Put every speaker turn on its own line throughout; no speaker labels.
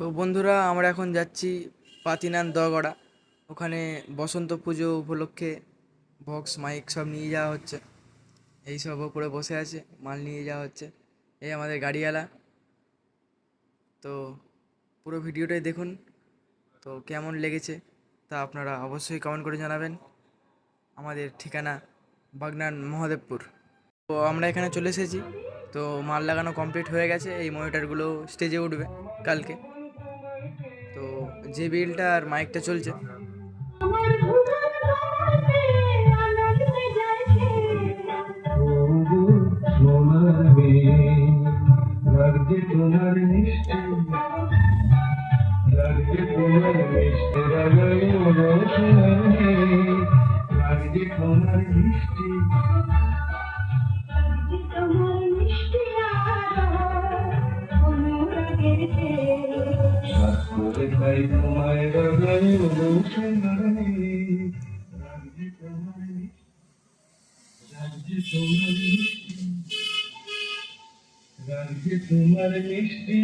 তো বন্ধুরা, আমরা এখন যাচ্ছি পাতিনান দগড়া। ওখানে বসন্ত পুজো উপলক্ষে বক্স, মাইক সব নিয়ে যাওয়া হচ্ছে। এই সব ওপরে বসে আছে, মাল নিয়ে যাওয়া হচ্ছে। এই আমাদের গাড়িওয়ালা। তো পুরো ভিডিওটাই দেখুন। তো কেমন লেগেছে তা আপনারা অবশ্যই কমেন্ট করে জানাবেন। আমাদের ঠিকানা বাগনান মহাদেবপুর। তো আমরা এখানে চলে এসেছি। তো মাল লাগানো কমপ্লিট হয়ে গেছে। এই মনিটরগুলো স্টেজে উঠবে কালকে। যে বিলটা আর মাইকটা চলছে।
তোমার মিষ্টি তোমার মিষ্টি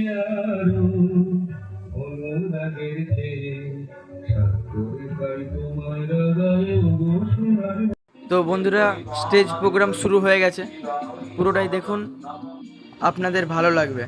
তো বন্ধুরা স্টেজ প্রোগ্রাম শুরু হয়ে গেছে। পুরোটাই দেখুন। আপনাদের ভালো লাগবে।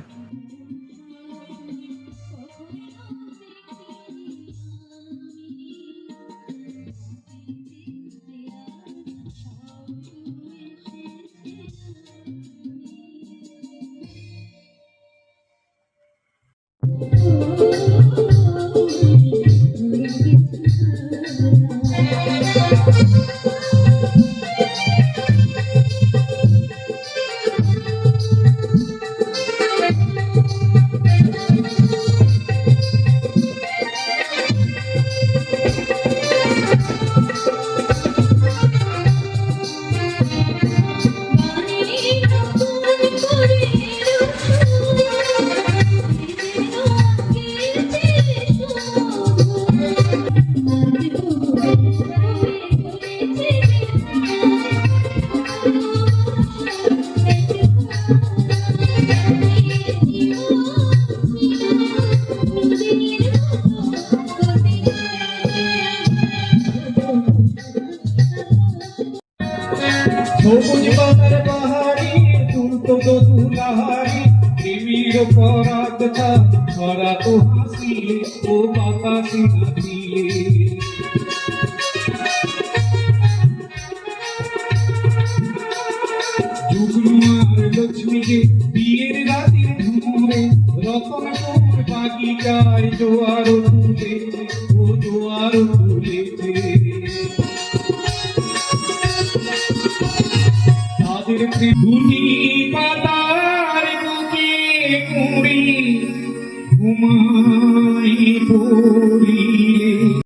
সবুজ পাতার পাহাড়ি তুলতো তো দুলাহারি প্রেমীর পরাগতা করা তো হাসিলে, ও বাতাসি যুগমার লক্ষ্মীকে বিয়ের রাতের ঝুমুরে রতন কোর বাগিচায় জোয়ার তুলেছে ও জোয়ার তুলেছে তাদের পাতার বুকে কুড়ি ঘুমাই পড়িলে